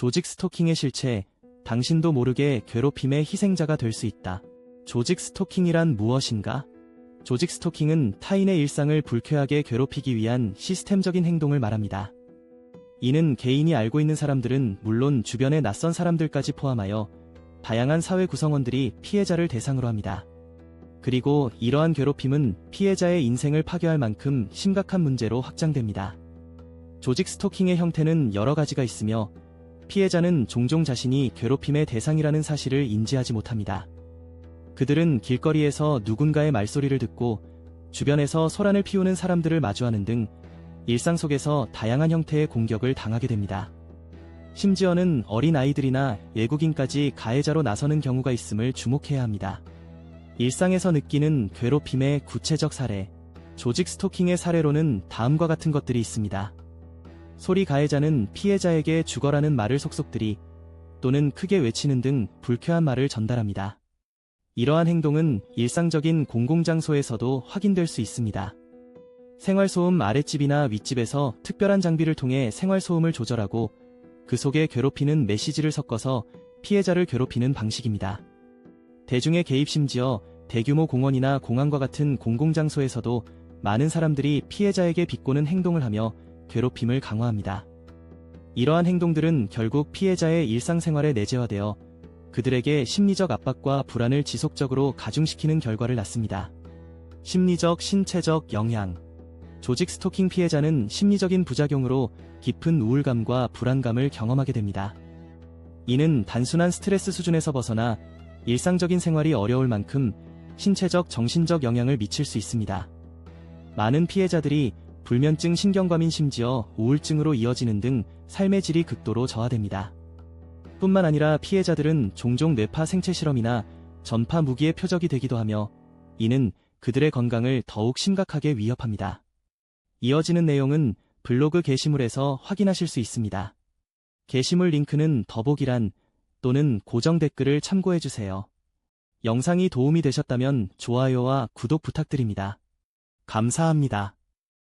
조직 스토킹의 실체, 당신도 모르게 괴롭힘의 희생자가 될 수 있다. 조직 스토킹이란 무엇인가? 조직 스토킹은 타인의 일상을 불쾌하게 괴롭히기 위한 시스템적인 행동을 말합니다. 이는 개인이 알고 있는 사람들은 물론 주변의 낯선 사람들까지 포함하여 다양한 사회 구성원들이 피해자를 대상으로 합니다. 그리고 이러한 괴롭힘은 피해자의 인생을 파괴할 만큼 심각한 문제로 확장됩니다. 조직 스토킹의 형태는 여러 가지가 있으며 피해자는 종종 자신이 괴롭힘의 대상이라는 사실을 인지하지 못합니다. 그들은 길거리에서 누군가의 말소리를 듣고 주변에서 소란을 피우는 사람들을 마주하는 등 일상 속에서 다양한 형태의 공격을 당하게 됩니다. 심지어는 어린 아이들이나 외국인까지 가해자로 나서는 경우가 있음을 주목해야 합니다. 일상에서 느끼는 괴롭힘의 구체적 사례, 조직 스토킹의 사례로는 다음과 같은 것들이 있습니다. 소리 가해자는 피해자에게 죽어라는 말을 속속들이 또는 크게 외치는 등 불쾌한 말을 전달합니다. 이러한 행동은 일상적인 공공장소에서도 확인될 수 있습니다. 생활소음 아랫집이나 윗집에서 특별한 장비를 통해 생활소음을 조절하고 그 속에 괴롭히는 메시지를 섞어서 피해자를 괴롭히는 방식입니다. 대중의 개입 심지어 대규모 공원이나 공항과 같은 공공장소에서도 많은 사람들이 피해자에게 비꼬는 행동을 하며 괴롭힘을 강화합니다. 이러한 행동들은 결국 피해자의 일상생활에 내재화되어 그들에게 심리적 압박과 불안을 지속적으로 가중시키는 결과를 낳습니다. 심리적, 신체적 영향. 조직 스토킹 피해자는 심리적인 부작용으로 깊은 우울감과 불안감을 경험하게 됩니다. 이는 단순한 스트레스 수준에서 벗어나 일상적인 생활이 어려울 만큼 신체적, 정신적 영향을 미칠 수 있습니다. 많은 피해자들이 불면증, 신경과민 심지어 우울증으로 이어지는 등 삶의 질이 극도로 저하됩니다. 뿐만 아니라 피해자들은 종종 뇌파 생체 실험이나 전파 무기의 표적이 되기도 하며 이는 그들의 건강을 더욱 심각하게 위협합니다. 이어지는 내용은 블로그 게시물에서 확인하실 수 있습니다. 게시물 링크는 더보기란 또는 고정 댓글을 참고해주세요. 영상이 도움이 되셨다면 좋아요와 구독 부탁드립니다. 감사합니다.